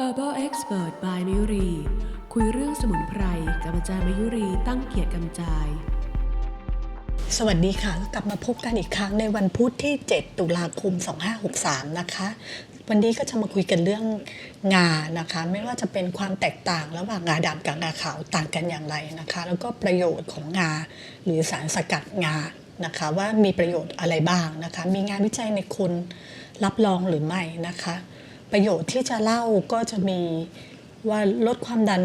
Herbal Expert by มยุรี คุยเรื่องสมุนไพรกับอาจารย์มยุรีตั้งเกียรติกำจาย สวัสดีค่ะ กลับมาพบกันอีกครั้งในวันพุธที่ 7 ตุลาคม 2563 นะคะ วันนี้ก็จะมาคุยกันเรื่องงานะคะ ไม่ว่าจะเป็นความแตกต่างระหว่างงาดำกับงาขาวต่างกันอย่างไรนะคะ แล้วก็ประโยชน์ของงา หรือสารสกัดงานะคะว่ามีประโยชน์อะไรบ้างนะคะ มีงานวิจัยในคนรับรองหรือไม่นะคะ ประโยชน์ที่จะเล่าก็จะมีว่าลดความดัน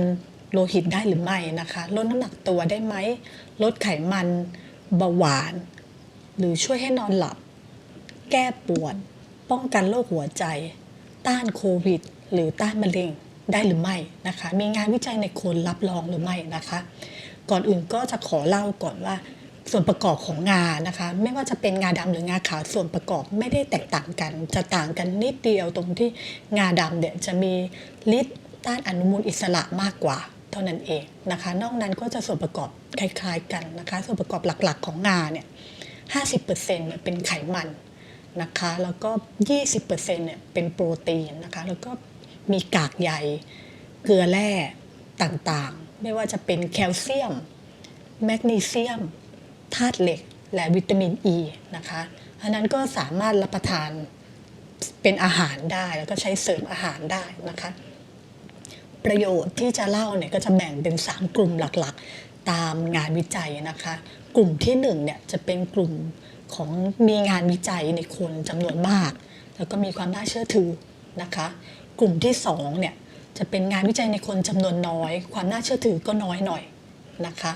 โลหิตได้หรือไม่นะคะลดน้ำหนักตัวได้ไหมลดไขมันเบาหวาน หรือช่วยให้นอนหลับ แก้ปวด ป้องกันโรคหัวใจ ต้านโควิด หรือต้านมะเร็งได้หรือไม่นะคะ มีงานวิจัยในคนรับรองหรือไม่นะคะ ก่อนอื่นก็จะขอเล่าก่อนว่า ส่วนประกอบของงานะคะ ไม่ว่าจะเป็นงาดำหรืองาขาวส่วนประกอบไม่ได้แตกต่างกัน จะต่างกันนิดเดียวตรงที่งาดำเนี่ยจะมีฤทธิ์ต้านอนุมูลอิสระมากกว่าเท่านั้นเองนะคะ นอกนั้นก็จะส่วนประกอบคล้ายๆกันนะคะ ส่วนประกอบหลักๆของงาเนี่ย50%เนี่ยเป็นไขมันนะคะ แล้วก็ 20%เนี่ยเป็นโปรตีนนะคะ แล้วก็มีกากใยเกลือแร่ต่างๆ ไม่ว่าจะเป็นแคลเซียม แมกนีเซียม ธาตุเหล็กและวิตามินอ e ีนะคะอันนั้นก็สามารถรับประทานเป็นอาหารได้แล้วก็ใช้เสริมอาหารได้นะคะ ประโยชน์ที่จะเล่าเนี่ยก็จะแบ่งเป็น 3 กลุ่มหลักๆ ตามงานวิจัยนะคะ กลุ่มที่1เนี่ยจะเป็นกลุ่มของมีงานวิจัยในคนจำนวนมาก แล้วก็มีความน่าเชื่อถือนะคะ กลุ่มที่2เนี่ยจะเป็นงานวิจัยในคนจำนวนน้อย ความน่าเชื่อถือก็น้อยหน่อยนะคะ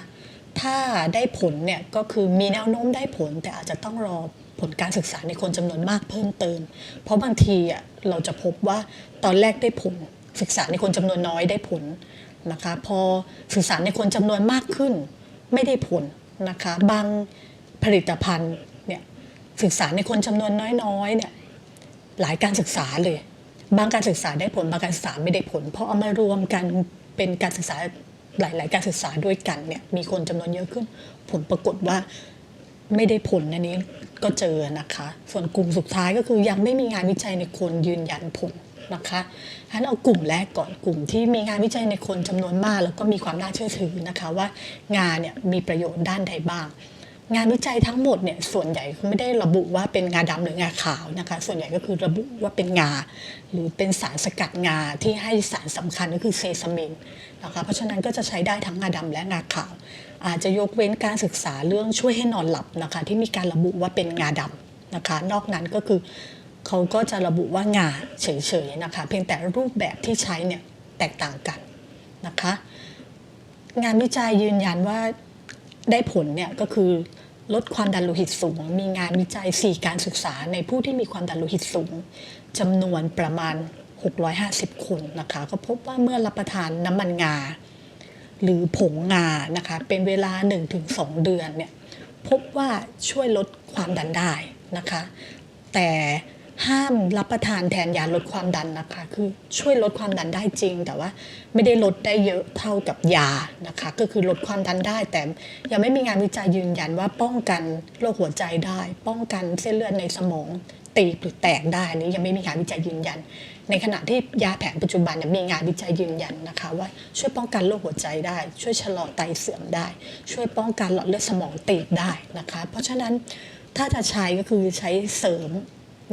ถ้าได้ผลเนี่ยก็คือมีแนวโน้มได้ผล แต่อาจจะต้องรอผลการศึกษาในคนจำนวนมากเพิ่มเติม เพราะบางทีอะเราจะพบว่าตอนแรกได้ผล ศึกษาในคนจำนวนน้อยได้ผลนะคะ พอศึกษาในคนจำนวนมากขึ้น ไม่ได้ผลนะคะ บางผลิตภัณฑ์เนี่ยศึกษาในคนจำนวนน้อยๆเนี่ยหลายการศึกษาเลย บางการศึกษาได้ผลบางการศึกษาไม่ได้ผล เพราะเอามารวมกันเป็นการศึกษา หลาย ๆ การศึกษาด้วยกันเนี่ยมีคนจำนวนเยอะขึ้น ผลปรากฏว่าไม่ได้ผลอันนี้ก็เจอนะคะ ส่วนกลุ่มสุดท้ายก็คือยังไม่มีงานวิจัยในคนยืนยันผลนะคะฉะนั้นเอากลุ่มแรกก่อนกลุ่มที่มีงานวิจัยในคนจำนวนมาก แล้วก็มีความน่าเชื่อถือนะคะว่างานเนี่ยมีประโยชน์ด้านใดบ้าง งานวิจัยทั้งหมดเนี่ยส่วนใหญ่เขาไม่ได้ระบุว่าเป็นงาดำหรืองาขาวนะคะส่วนใหญ่ก็คือระบุว่าเป็นงา หรือเป็นสารสกัดงาที่ให้สารสำคัญก็คือเซซามินนะคะเพราะฉะนั้นก็จะใช้ได้ทั้งงาดำและงาขาว อาจจะยกเว้นการศึกษาเรื่องช่วยให้นอนหลับนะคะที่มีการระบุว่าเป็นงาดำนะคะนอกนั้นก็คือเขาก็จะระบุว่างาเฉยๆนะคะเพียงแต่รูปแบบที่ใช้เนี่ยแตกต่างกันนะคะงานวิจัยยืนยันว่าได้ผลเนี่ยก็คือ ลดความดันโลหิตสูง มีงานวิจัย 4 การศึกษาในผู้ที่มีความดันโลหิตสูงจำนวนประมาณ 650 คนนะคะก็พบว่าเมื่อรับประทานน้ำมันงา หรือผงงานะคะเป็นเวลา 1-2 เดือนเนี่ยพบว่าช่วยลดความดันได้นะคะ แต่ ห้ามรับประทานแทนยาลดความดันนะคะ คือช่วยลดความดันได้จริง แต่ว่าไม่ได้ลดได้เยอะเท่ากับยานะคะ ก็คือลดความดันได้ แต่ยังไม่มีงานวิจัยยืนยันว่าป้องกันโรคหัวใจได้ ป้องกันเส้นเลือดในสมองตีบหรือแตกได้นี้ยังไม่มีงานวิจัยยืนยัน ในขณะที่ยาแผนปัจจุบันมีงานวิจัยยืนยันนะคะ ว่าช่วยป้องกันโรคหัวใจได้ ช่วยชะลอไตเสื่อมได้ ช่วยป้องกันหลอดเลือดสมองตีบได้นะคะ เพราะฉะนั้นถ้าจะใช้ก็คือใช้เสริม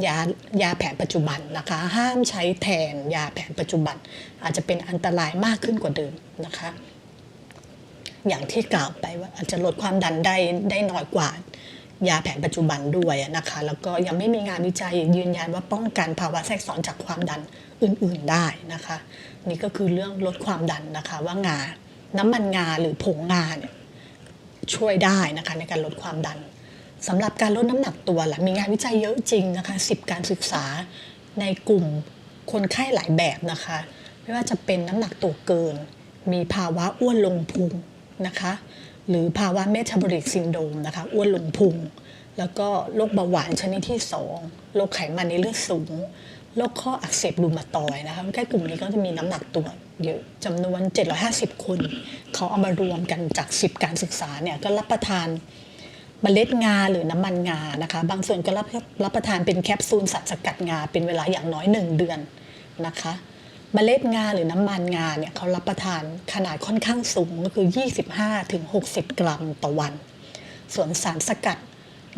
ยายาแผนปัจจุบันนะคะ ห้ามใช้แทนยาแผนปัจจุบัน อาจจะเป็นอันตรายมากขึ้นกว่าเดิมนะคะ อย่างที่กล่าวไปว่าอาจจะลดความดันได้ได้น้อยกว่ายาแผนปัจจุบันด้วยนะคะ แล้วก็ยังไม่มีงานวิจัยยืนยันว่าป้องกันภาวะแทรกซ้อนจากความดันอื่นๆได้นะคะ นี่ก็คือเรื่องลดความดันนะคะ ว่างา น้ำมันงาหรือผงงาเนี่ยช่วยได้นะคะในการลดความดัน สำหรับการลดน้ำหนักตัวล่ะมีงานวิจัยเยอะจริงนะคะ10 การศึกษาในกลุ่มคนไข้หลายแบบนะคะ ไม่ว่าจะเป็นน้ำหนักตัวเกิน มีภาวะอ้วนลงพุงนะคะ หรือภาวะเมตาบอลิกซินโดมนะคะอ้วนลงพุง แล้วก็โรคเบาหวานชนิดที่ 2โรคไขมันในเลือดสูงโรคข้ออักเสบรูมาตอยนะคะใกล้กลุ่มนี้ก็จะมีน้ำหนักตัวเยอะจำนวน 750 คน เขาเอามารวมกันจาก 10 การศึกษาเนี่ยก็รับประทาน เมล็ดงาหรือน้ำมันงานะคะ บางส่วนก็รับรับประทานเป็นแคปซูลสารสกัดงาเป็นเวลาอย่างน้อย 1 เดือนนะคะเมล็ดงาหรือน้ำมันงาเนี่ยเขารับประทานขนาดค่อนข้างสูงก็คือ 25-60 กรัมต่อวัน ส่วนสารสกัด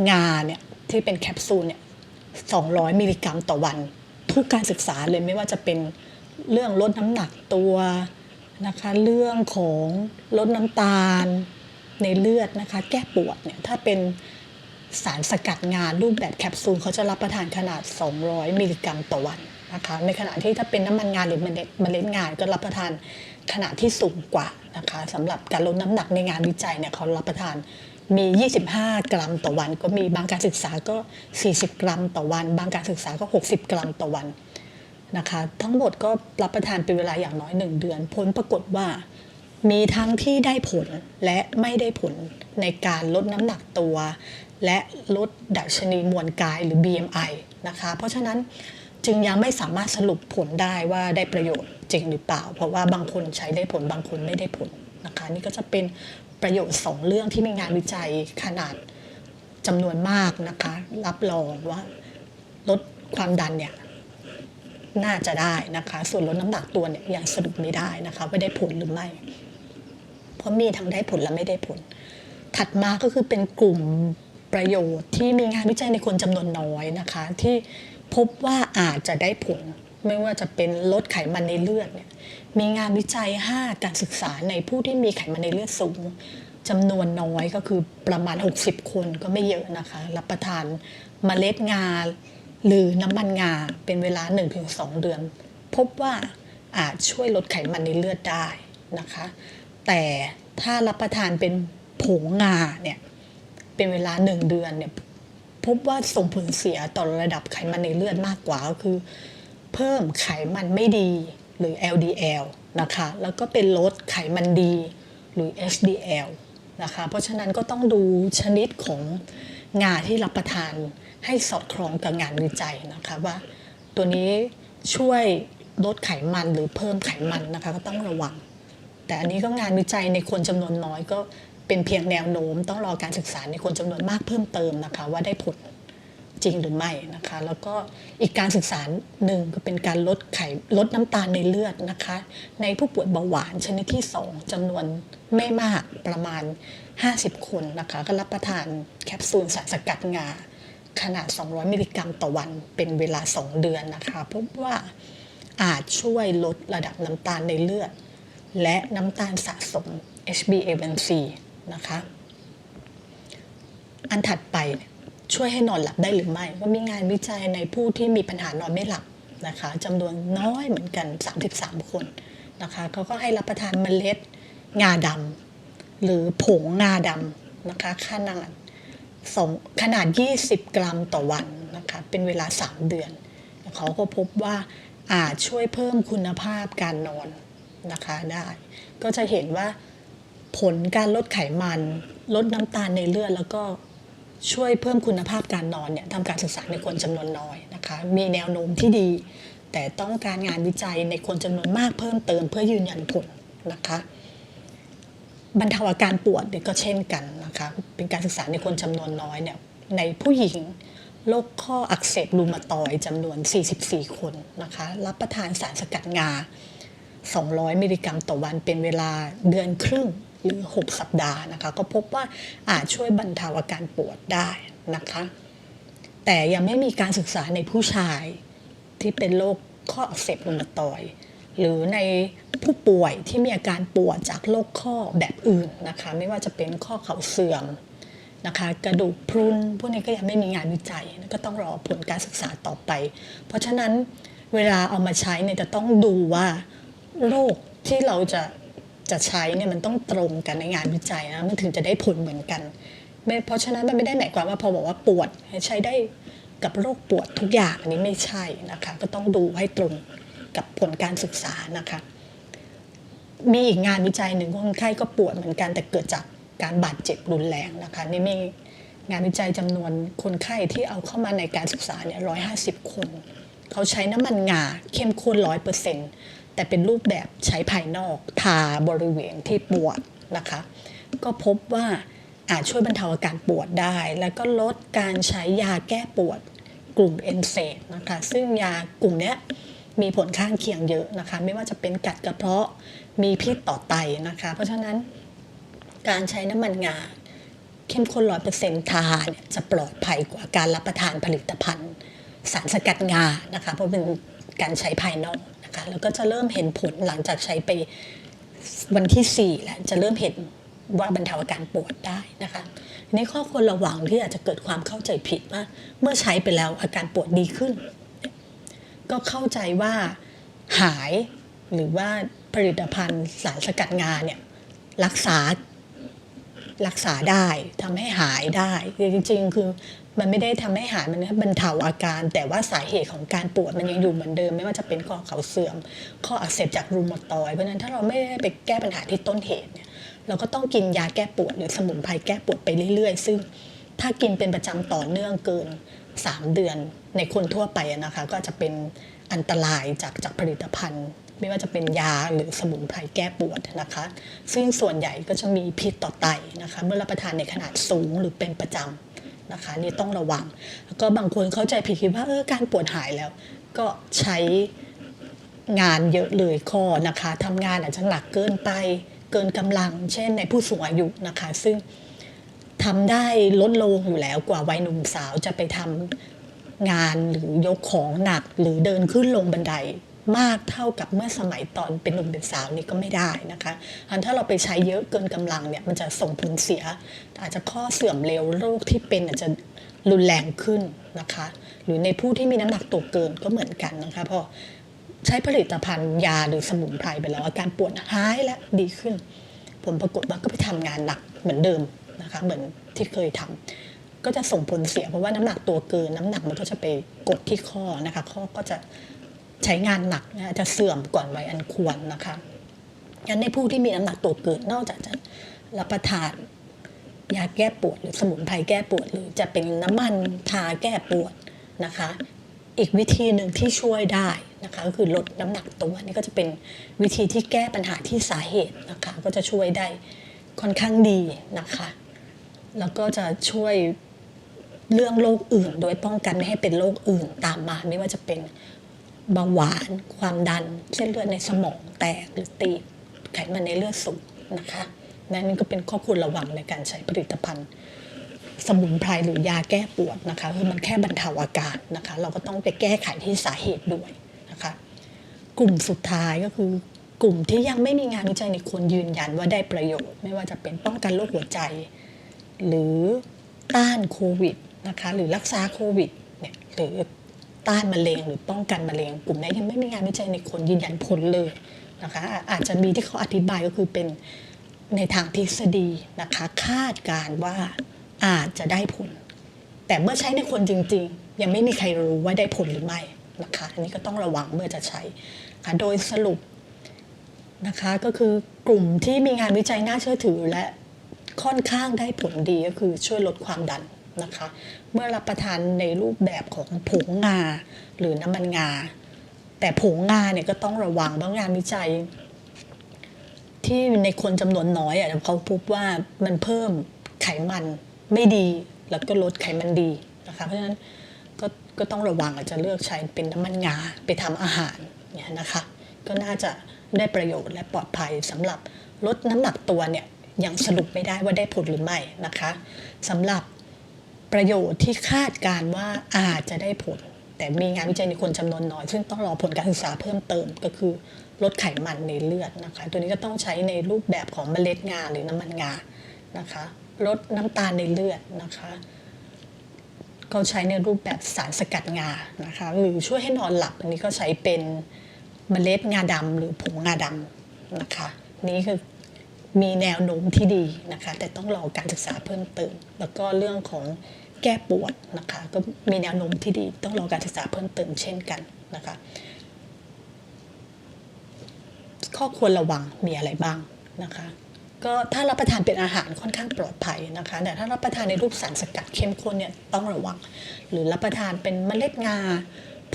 งาเนี่ยที่เป็นแคปซูลเนี่ย200 มิลลิกรัมต่อวัน ทุกการศึกษาเลยไม่ว่าจะเป็นเรื่องลดน้ำหนักตัวนะคะ เรื่องของลดน้ำตาล ในเลือดนะคะ แก้ปวดเนี่ยถ้าเป็นสารสกัดงานรูปแบบแคปซูลเขาจะรับประทานขนาด 200 มิลลิกรัมต่อวันนะคะ ในขณะที่ถ้าเป็นน้ำมันงานหรือเมล็ดเมล็ดงานก็รับประทานขนาดที่สูงกว่านะคะสำหรับการลดน้ำหนักในงานวิจัยเนี่ยเขารับประทานมี 25 กรัมต่อวัน ก็มีบางการศึกษาก็ 40 กรัมต่อวัน บางการศึกษาก็ 60 กรัมต่อวันนะคะ ทั้งหมดก็รับประทานเป็นเวลาอย่างน้อย 1 เดือน ผลปรากฏว่า มีทั้งที่ได้ผลและไม่ได้ผลในการลดน้ำหนักตัว และลดดัชนีมวลกายหรือ BMI นะคะ เพราะฉะนั้นจึงยังไม่สามารถสรุปผลได้ว่าได้ประโยชน์จริงหรือเปล่า เพราะว่าบางคนใช้ได้ผลบางคนไม่ได้ผลนะคะนี่ก็จะเป็นประโยชน์สองเรื่องที่มีงานวิจัยขนาดจำนวนมากนะคะรับรองว่าลดความดันเนี่ยน่าจะได้นะคะ ส่วนลดน้ำหนักตัวเนี่ยยังสรุปไม่ได้นะคะว่าได้ผลหรือไม่ เพราะมีทั้งได้ผลและไม่ได้ผล ถัดมาก็คือเป็นกลุ่มประโยชน์ที่มีงานวิจัยในคนจำนวนน้อยนะคะ ที่พบว่าอาจจะได้ผล ไม่ว่าจะเป็นลดไขมันในเลือดเนี่ยมีงานวิจัย 5 การศึกษาในผู้ที่มีไขมันในเลือดสูงจำนวนน้อยก็คือประมาณ 60 คนก็ไม่เยอะนะคะ รับประทานเมล็ดงา หรือน้ำมันงาเป็นเวลา 1-2 เดือน พบว่าอาจช่วยลดไขมันในเลือดได้นะคะ แต่ถ้ารับประทานเป็นผงงาเนี่ยเป็นเวลาหนึ่งเดือนเนี่ยพบว่าส่งผลเสียต่อระดับไขมันในเลือดมากกว่าก็คือ เพิ่มไขมันไม่ดีหรือ LDL นะคะ แล้วก็เป็นลดไขมันดีหรือ HDL นะคะ เพราะฉะนั้นก็ต้องดูชนิดของงาที่รับประทานให้สอดคล้องกับงานวิจัยนะคะว่า ตัวนี้ช่วยลดไขมันหรือเพิ่มไขมันนะคะก็ต้องระวัง แต่อันนี้ก็งานวิจัยในคนจำนวนน้อยก็เป็นเพียงแนวโน้ม ต้องรอการศึกษาในคนจำนวนมากเพิ่มเติมนะคะ ว่าได้ผลจริงหรือไม่นะคะ แล้วก็อีกการศึกษาหนึ่งก็เป็นการลดไขลดน้ำตาลในเลือดนะคะ ในผู้ป่วยเบาหวานชนิดที่ 2จำนวนไม่มากประมาณ 50 คนนะคะ ก็รับประทานแคปซูลสารสกัดงา ขนาด 200 มิลลิกรัมต่อวันเป็นเวลา 2 เดือนนะคะพบว่าอาจช่วยลดระดับน้ำตาลในเลือด และน้ำตาลสะสม HbA1c นะคะ อันถัดไปช่วยให้นอนหลับได้หรือไม่ก็มีงานวิจัยในผู้ที่มีปัญหานอนไม่หลับนะคะจำนวนน้อยเหมือนกัน 33 คนนะคะเขาก็ให้รับประทานเมล็ดงาดำหรือผงงาดำนะคะขนาดสองขนาด 20 กรัมต่อวันนะคะเป็นเวลา 3 เดือน เขาก็พบว่าอาจช่วยเพิ่มคุณภาพการนอน นะคะได้ ก็จะเห็นว่าผลการลดไขมันลดน้ำตาลในเลือดแล้วก็ช่วยเพิ่มคุณภาพการนอนเนี่ยทำการศึกษาในคนจำนวนน้อยนะคะ มีแนวโน้มที่ดี แต่ต้องการงานวิจัยในคนจำนวนมากเพิ่มเติมเพื่อยืนยันผลนะคะบรรเทาอาการปวดเนี่ยก็เช่นกันนะคะ เป็นการศึกษาในคนจำนวนน้อยเนี่ยในผู้หญิงโรคข้ออักเสบรูมาตอยจำนวน 44 คนนะคะ รับประทานสารสกัดงา 200 มิลลิกรัมต่อวันเป็นเวลาเดือนครึ่งหรือ 6 สัปดาห์นะคะก็พบว่าอาจช่วยบรรเทาอาการปวดได้นะคะ แต่ยังไม่มีการศึกษาในผู้ชายที่เป็นโรคข้ออักเสบรูมาตอย หรือในผู้ป่วยที่มีอาการปวดจากโรคข้อแบบอื่นนะคะ ไม่ว่าจะเป็นข้อเข่าเสื่อมนะคะกระดูกพรุนพวกนี้ก็ยังไม่มีงานวิจัยก็ต้องรอผลการศึกษาต่อไป เพราะฉะนั้นเวลาเอามาใช้เนี่ยจะต้องดูว่า โรคที่เราจะจะใช้เนี่ยมันต้องตรงกันในงานวิจัยนะมันถึงจะได้ผลเหมือนกันเพราะฉะนั้นมันไม่ได้หมายความว่าพอบอกว่าปวดให้ใช้ได้กับโรคปวดทุกอย่างอันนี้ไม่ใช่นะคะก็ต้องดูให้ตรงกับผลการศึกษานะคะมีอีกงานวิจัยหนึ่งคนไข้ก็ปวดเหมือนกันแต่เกิดจากการบาดเจ็บรุนแรงนะคะนี่มีงานวิจัยจำนวนคนไข้ที่เอาเข้ามาในการศึกษาเนี่ยร้อยห้าสิบคน เขาใช้น้ำมันงาเข้มข้นร้อยเปอร์เซ็นต์ แต่เป็นรูปแบบใช้ภายนอกทาบริเวณที่ปวดนะคะ ก็พบว่าอาจช่วยบรรเทาอาการปวดได้ แล้วก็ลดการใช้ยาแก้ปวดกลุ่มเอนเซดนะคะซึ่งยากลุ่มนี้มีผลข้างเคียงเยอะนะคะ ไม่ว่าจะเป็นกัดกระเพาะมีพิษต่อไตนะคะ เพราะฉะนั้นการใช้น้ำมันงาเข้มข้นร้อยเปอร์เซ็นต์ทาเนี่ยจะปลอดภัยกว่าการรับประทานผลิตภัณฑ์ สารสกัดงานะคะ เพราะเป็นการใช้ภายนอก นะคะแล้วก็จะเริ่มเห็นผลหลังจากใช้ไปวันที่ 4 แล้วจะเริ่มเห็นว่าบรรเทาอาการปวดได้นะคะนี้ข้อควรระวังที่อาจจะเกิดความเข้าใจผิดว่า เมื่อใช้ไปแล้วอาการปวดดีขึ้น ก็เข้าใจว่าหายหรือว่าผลิตภัณฑ์สารสกัดงาเนี่ยรักษารักษาได้ทำให้หายได้จริงๆ คือ มันไม่ได้ทำให้หายมันบรรเทาอาการ แต่ว่าสาเหตุของการปวดมันยังอยู่เหมือนเดิม ไม่ว่าจะเป็นข้อเข่าเสื่อม ข้ออักเสบจากรูมาตอยเพราะฉะนั้นถ้าเราไม่ได้ไปแก้ปัญหาที่ต้นเหตุเนี่ยเราก็ต้องกินยาแก้ปวดหรือสมุนไพรแก้ปวดไปเรื่อยๆ ซึ่งถ้ากินเป็นประจำต่อเนื่องเกิน 3 เดือนในคนทั่วไปนะคะ ก็จะเป็นอันตรายจากจากผลิตภัณฑ์ ไม่ว่าจะเป็นยาหรือสมุนไพรแก้ปวดนะคะ ซึ่งส่วนใหญ่ก็จะมีพิษต่อไตนะคะ เมื่อรับประทานในขนาดสูงหรือเป็นประจำ นะคะนี่ต้องระวัง แล้วก็บางคนเข้าใจผิดคิดว่าเออการปวดหายแล้ว ก็ใช้งานเยอะเลยข้อนะคะทำงานอาจจะหนักเกินไปเกินกำลัง เช่นในผู้สูงอายุนะคะ ซึ่งทำได้ลดลงอยู่แล้วกว่าวัยหนุ่มสาวจะไปทำงานหรือยกของหนักหรือเดินขึ้นลงบันได มากเท่ากับเมื่อสมัยตอนเป็นหนุ่มเป็นสาวนี่ก็ไม่ได้นะคะอันถ้าเราไปใช้เยอะเกินกำลังเนี่ยมันจะส่งผลเสีย อาจจะข้อเสื่อมเร็วโรคที่เป็นอาจจะรุนแรงขึ้นนะคะ หรือในผู้ที่มีน้ำหนักตัวเกินก็เหมือนกันนะคะพราะใช้ผลิตภัณฑ์ยาหรือสมุนไพรไปแล้วอาการปวดหายและดีขึ้น ผลปรากฏว่าก็ไปทำงานหนักเหมือนเดิมนะคะเหมือนที่เคยทำก็จะส่งผลเสียเพราะว่าน้ำหนักตัวเกินน้ำหนักมันก็จะไปกดที่ข้อนะคะ ข้อก็จะ ใช้งานหนักนะจะเสื่อมก่อนวัยอันควรนะคะงั้นในผู้ที่มีน้ำหนักตัวเกินนอกจากจะรับประทานยาแก้ปวดหรือสมุนไพรแก้ปวด หรือจะเป็นน้ำมันทาแก้ปวดนะคะ อีกวิธีหนึ่งที่ช่วยได้นะคะก็คือลดน้ำหนักตัวนี่ก็จะเป็นวิธีที่แก้ปัญหาที่สาเหตุนะคะ ก็จะช่วยได้ค่อนข้างดีนะคะ แล้วก็จะช่วยเรื่องโรคอื่น โดยป้องกันไม่ให้เป็นโรคอื่นตามมา ไม่ว่าจะเป็น เบาหวาน ความดัน เส้นเลือดในสมองแตกหรือตีบไขมันในเลือดสูงนะคะนั่นก็เป็นข้อควรระวังในการใช้ผลิตภัณฑ์ สมุนไพรหรือยาแก้ปวดนะคะคือมันแค่บรรเทาอาการนะคะ เราก็ต้องไปแก้ไขที่สาเหตุด้วยนะคะ กลุ่มสุดท้ายก็คือกลุ่มที่ยังไม่มีงานวิจัยในคนยืนยันว่าได้ประโยชน์ ไม่ว่าจะเป็นป้องกันโรคหัวใจ หรือต้านโควิดนะคะหรือรักษาโควิดเนี่ยหรือ ต้านมะเร็งหรือป้องกันมะเร็งกลุ่มนี้ยังไม่มีงานวิจัยในคนยืนยันผลเลยนะคะอาจจะมีที่เขาอธิบายก็คือเป็นในทางทฤษฎีนะคะคาดการ์ว่าอาจจะได้ผล แต่เมื่อใช้ในคนจริง ๆ ยังไม่มีใครรู้ว่าได้ผลหรือไม่นะคะอันนี้ก็ต้องระวังเมื่อจะใช้ค่ะโดยสรุปนะคะก็คือกลุ่มที่มีงานวิจัยน่าเชื่อถือและค่อนข้างได้ผลดีก็คือช่วยลดความดัน นะคะ เมื่อรับประทานในรูปแบบของผงงาหรือน้ำมันงา แต่ผงงาเนี่ยก็ต้องระวังเพราะงานวิจัย ที่ในคนจำนวนน้อยอะเขาพบว่ามันเพิ่มไขมันไม่ดีแล้วก็ลดไขมันดีนะคะ เพราะฉะนั้นก็ก็ต้องระวังอาจจะเลือกใช้เป็นน้ำมันงาไปทำอาหารเนี่ยนะคะ ก็น่าจะได้ประโยชน์และปลอดภัยสำหรับลดน้ำหนักตัวเนี่ยยังสรุปไม่ได้ว่าได้ผลหรือไม่นะคะสำหรับ ประโยชน์ที่คาดการว่าอาจจะได้ผล แต่มีงานวิจัยในคนจำนวนน้อย ซึ่งต้องรอผลการศึกษาเพิ่มเติมก็คือลดไขมันในเลือดนะคะ ตัวนี้ก็ต้องใช้ในรูปแบบของเมล็ดงาหรือน้ำมันงานะคะลดน้ำตาลในเลือดนะคะก็ใช้ในรูปแบบสารสกัดงานะคะหรือช่วยให้นอนหลับอันนี้ก็ใช้เป็นเมล็ดงาดำหรือผงงาดำนะคะนี่คือมีแนวโน้มที่ดีนะคะแต่ต้องรอการศึกษาเพิ่มเติม แล้วก็เรื่องของ แก้ปวดนะคะก็มีแนวโน้มที่ดีต้องรอการศึกษาเพิ่มเติมเช่นกันนะคะข้อควรระวังมีอะไรบ้างนะคะก็ถ้ารับประทานเป็นอาหารค่อนข้างปลอดภัยนะคะแต่ถ้ารับประทานในรูปสารสกัดเข้มข้นเนี่ยต้องระวัง หรือรับประทานเป็นเมล็ดงา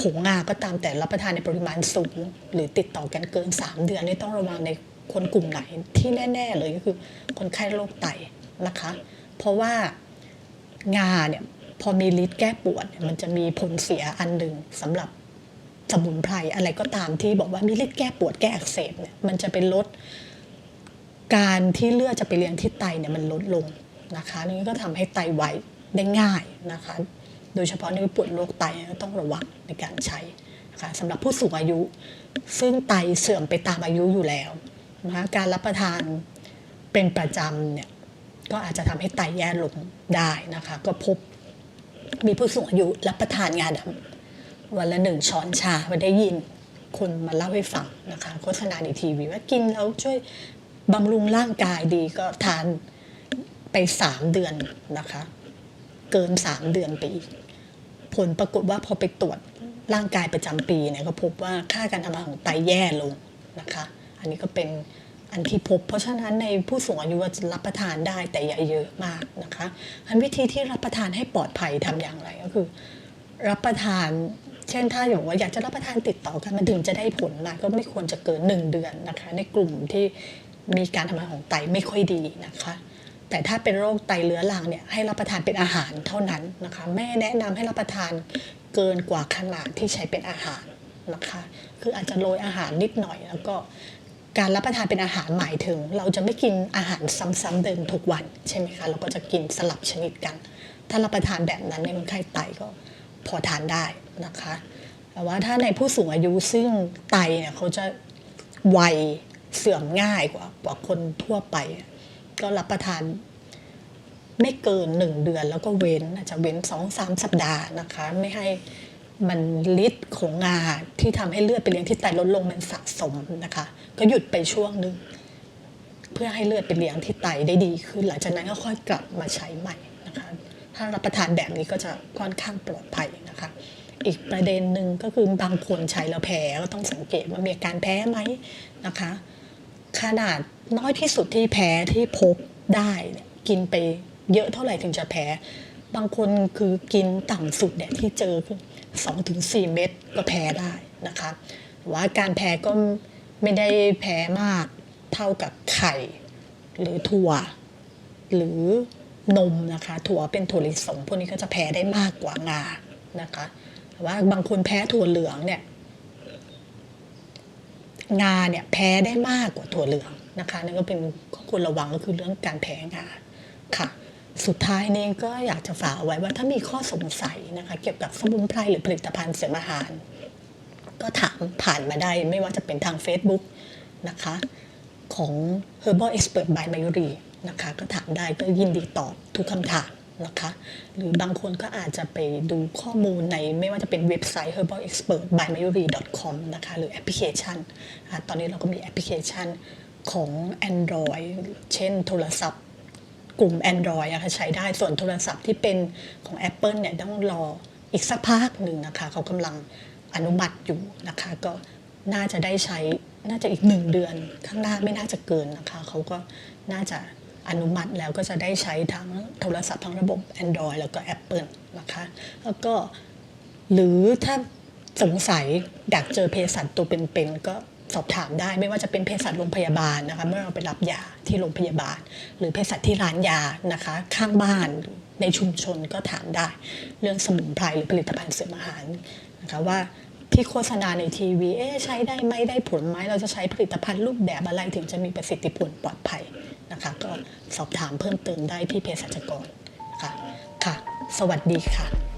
ผงงาก็ตามแต่รับประทานในปริมาณสูง หรือติดต่อกันเกิน 3 เดือนนี่ต้องระวังในคนกลุ่มไหนที่แน่ ๆ เลยก็คือคนไข้โรคไตนะคะ เพราะว่า งาเนี่ยพอมีฤทธิ์แก้ปวด มันจะมีผลเสียอันหนึ่งสำหรับสมุนไพรอะไรก็ตามที่บอกว่ามีฤทธิ์แก้ปวดแก้อักเสบเนี่ยมันจะเป็นลดการที่เลือดจะไปเลี้ยงที่ไตเนี่ยมันลดลงนะคะนี่ก็ทำให้ไตไวได้ง่ายนะคะ โดยเฉพาะในผู้ป่วยโรคไตต้องระวังในการใช้นะคะสำหรับผู้สูงอายุ ซึ่งไตเสื่อมไปตามอายุอยู่แล้วนะคะการรับประทานเป็นประจำเนี่ย ก็อาจจะทำให้ไตแย่ลงได้นะคะ ก็พบมีผู้สูงอายุรับประทานงาดำวันละหนึ่งช้อนชาไปได้ยินคนมาเล่าให้ฟังนะคะโฆษณาในทีวีว่ากินแล้วช่วยบำรุงร่างกายดีก็ทานไปสามเดือนนะคะ เกินสามเดือนไปอีกผลปรากฏว่าพอไปตรวจร่างกายประจำปีเนี่ยก็พบว่าค่าการทำงานของไตแย่ลงนะคะ อันนี้ก็เป็น อันที่พบ เพราะฉะนั้นในผู้สูงอายุจะรับประทานได้แต่อย่าเยอะมากนะคะอันวิธีที่รับประทานให้ปลอดภัยทำอย่างไรก็คือ รับประทานเช่นถ้าอย่างว่าอยากจะรับประทานติดต่อกันมันถึงจะได้ผลนะก็ไม่ควรจะเกิน 1 เดือนนะคะ ในกลุ่มที่มีการทำงานของไตไม่ค่อยดีนะคะ แต่ถ้าเป็นโรคไตเรื้อรังเนี่ยให้รับประทานเป็นอาหารเท่านั้นนะคะแม่แนะนำให้รับประทานเกินกว่าขนาดที่ใช้เป็นอาหารนะคะ คืออาจจะโรยอาหารนิดหน่อยแล้วก็ การรับประทานเป็นอาหารหมายถึง เราจะไม่กินอาหารซ้ำๆเดิมทุกวันใช่ไหมคะเราก็จะกินสลับชนิดกัน ถ้ารับประทานแบบนั้นในคนไข้ไตก็พอทานได้นะคะแต่ว่าถ้าในผู้สูงอายุซึ่งไตเนี่ยเขาจะวัยเสื่อมง่ายกว่ากว่าคนทั่วไป ก็รับประทานไม่เกินหนึ่งเดือนแล้วก็เว้นอาจจะเว้นสองสามสัปดาห์นะคะ ไม่ให้ มันฤทธิ์ของงาที่ทำให้เลือดไปเลี้ยงที่ไตลดลงมันสะสมนะคะ ก็หยุดไปช่วงหนึ่งเพื่อให้เลือดไปเลี้ยงที่ไตได้ดีขึ้นหลังจากนั้นก็ค่อยกลับมาใช้ใหม่นะคะ ถ้ารับประทานแบบนี้ก็จะค่อนข้างปลอดภัยนะคะ อีกประเด็นหนึ่งก็คือบางคนใช้แล้วแพ้ก็ต้องสังเกตว่ามีอาการแพ้ไหมนะคะ ขนาดน้อยที่สุดที่แพ้ที่พบได้กินไปเยอะเท่าไหร่ถึงจะแพ้ บางคนคือกินต่ำสุดเนี่ยที่เจอ คือสองถึงสี่เม็ดก็แพ้ได้นะคะว่าการแพ้ก็ไม่ได้แพ้มากเท่ากับไข่ หรือถั่ว หรือนมนะคะ ถั่วเป็นถั่วลิสงพวกนี้ก็จะแพ้ได้มากกว่างานะคะแต่ว่าบางคนแพ้ถั่วเหลืองเนี่ยงาเนี่ยแพ้ได้มากกว่าถั่วเหลืองนะคะนั่นก็เป็นข้อควรระวังก็คือเรื่องการแพ้งาค่ะ สุดท้ายนี้ก็อยากจะฝากไว้ว่าถ้ามีข้อสงสัยนะคะเกี่ยวกับสมุนไพรหรือผลิตภัณฑ์เสริมอาหาร ก็ถามผ่านมาได้ไม่ว่าจะเป็นทาง Facebook นะคะของ Herbal Expert by Mayuri นะคะก็ถามได้ก็ยินดีตอบทุกคำถามนะคะหรือบางคนก็อาจจะไปดูข้อมูลในไม่ว่าจะเป็นเว็บไซต์ herbal expert by mayuri com นะคะหรือแอปพลิเคชัน ตอนนี้เราก็มีแอปพลิเคชันของ Android เช่นโทรศัพท์ กลุ่ม Android อะค่ะใช้ได้ส่วนโทรศัพท์ที่เป็นของ Apple เนี่ยต้องรออีกสักพักหนึ่งนะคะ เขากำลังอนุมัติอยู่นะคะ ก็น่าจะได้ใช้น่าจะอีกหนึ่งเดือนข้างหน้าไม่น่าจะเกินนะคะ เขาก็น่าจะอนุมัติแล้วก็จะได้ใช้ทั้งโทรศัพท์ทั้งระบบ Android แล้วก็ Apple นะคะ แล้วก็หรือถ้าสงสัยอยากเจอเภสัชตัวเป็นๆก็ สอบถามได้ไม่ว่าจะเป็นเภสัชโรงพยาบาลนะคะเมื่อเราไปรับยาที่โรงพยาบาล หรือเภสัชที่ร้านยานะคะ ข้างบ้านในชุมชนก็ถามได้ เรื่องสมุนไพรหรือผลิตภัณฑ์เสริมอาหารนะคะว่าที่โฆษณาในทีวีเอ๊ะใช้ได้ไหมได้ผลไหมเราจะใช้ผลิตภัณฑ์รูปแบบอะไรถึงจะมีประสิทธิผลปลอดภัยนะคะก็สอบถามเพิ่มเติมได้ที่เภสัชกรนะคะค่ะ สวัสดีค่ะ